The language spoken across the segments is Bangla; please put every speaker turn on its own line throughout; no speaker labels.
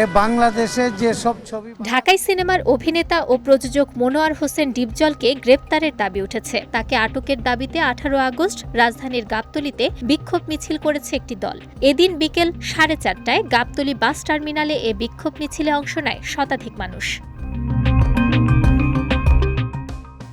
এ বাংলাদেশের যে সব ছবি
ঢাকাই সিনেমার অভিনেতা ও প্রযোজক মনোয়ার হোসেন ডিপজলকে গ্রেপ্তারের দাবি উঠেছে। তাকে আটকের দাবিতে আঠারো আগস্ট রাজধানীর গাবতলিতে বিক্ষোভ মিছিল করেছে একটি দল। এদিন বিকেল সাড়ে চারটায় গাবতলি বাস টার্মিনালে এ বিক্ষোভ মিছিলে অংশ নেয় শতাধিক মানুষ।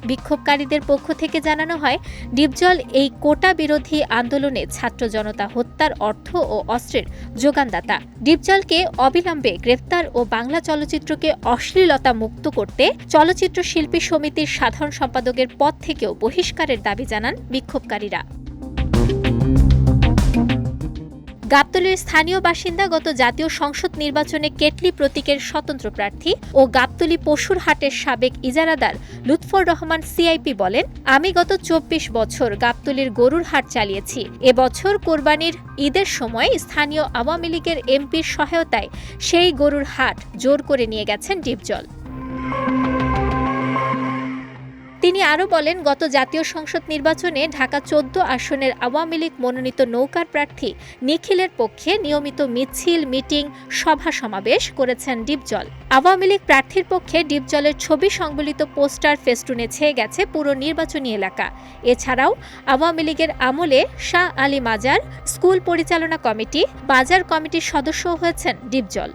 বিক্ষোভকারীদের পক্ষ থেকে জানানো হয়, ডিপজল এই কোটা বিরোধী আন্দোলনে ছাত্র জনতা হত্যার অর্থ ও অস্ত্রের যোগানদাতা। ডিপজলকে অবিলম্বে গ্রেফতার ও বাংলা চলচ্চিত্রকে অশ্লীলতা মুক্ত করতে চলচ্চিত্র শিল্পী সমিতির সাধারণ সম্পাদকের পদ থেকেও বহিষ্কারের দাবি জানান বিক্ষোভকারীরা। গাবতলীর স্থানীয় বাসিন্দা গত জাতীয় সংসদ নির্বাচনে কেটলি প্রতীকের স্বতন্ত্র প্রার্থী ও গাবতলী পশুর হাটের সাবেক ইজারাদার লুৎফর রহমান সিআইপি বলেন, আমি গত চব্বিশ বছর গাবতলীর গরুর হাট চালিয়েছি। এবছর কোরবানির ঈদের সময় স্থানীয় আওয়ামী লীগের এমপির সহায়তায় সেই গরুর হাট জোর করে নিয়ে গেছেন ডিপজল। তিনি আরও বলেন, গত জাতীয় সংসদ নির্বাচনে ঢাকা চোদ্দ আসনের আওয়ামী লীগ মনোনীত নৌকার প্রার্থী নিখিলের পক্ষে নিয়মিত মিছিল, মিটিং, সভা সমাবেশ করেছেন ডিপজল। আওয়ামী লীগ প্রার্থীর পক্ষে ডিপজলের ছবি সংবলিত পোস্টার ফেস্টুনে ছেয়ে গেছে পুরো নির্বাচনী এলাকা। এছাড়াও আওয়ামী লীগের আমলে শাহ আলী মাজার স্কুল পরিচালনা কমিটি, বাজার কমিটির সদস্য হয়েছেন ডিপজল।